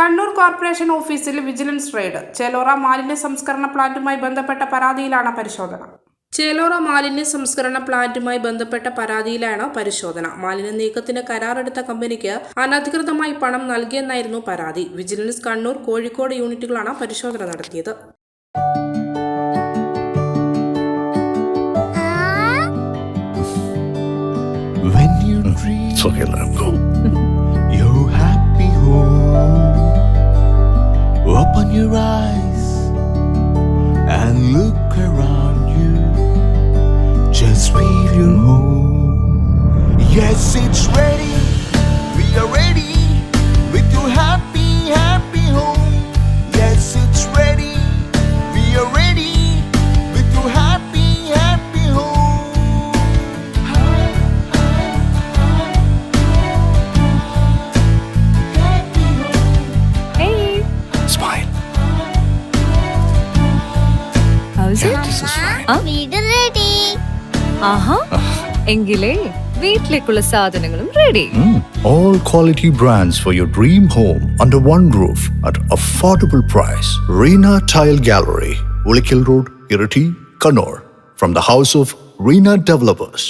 Kannur corporation ഓഫീസിൽ vigilance raid. Chelora മാലിന്യ സംസ്കരണ പ്ലാന്റുമായി ബന്ധപ്പെട്ട പരാതിയിലാണ് പരിശോധന. ചേലോറ മാലിന്യ സംസ്കരണ പ്ലാന്റുമായി ബന്ധപ്പെട്ട പരാതിയിലാണ് പരിശോധന. മാലിന്യ നീക്കത്തിന് കരാറെടുത്ത കമ്പനിക്ക് അനധികൃതമായി പണം നൽകിയെന്നായിരുന്നു പരാതി. വിജിലൻസ് കണ്ണൂർ കോഴിക്കോട് യൂണിറ്റുകളാണ് പരിശോധന നടത്തിയത്. When you dream your eyes and look around you. Just feel your home. Yes, how's it? This is fine. ആ? വീട് റെഡി ആഹാ എങ്കിലേ വീട്ടിലേക്കുള്ള സാധനങ്ങളും ready Mm. All quality brands for your dream home under one roof at affordable price. Reena Tile Gallery, Ulikil Road, Irati, Kannur. From the house of Reena Developers.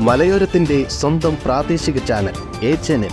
മലയോരത്തിന്റെ സ്വന്തം പ്രാദേശിക channel A channel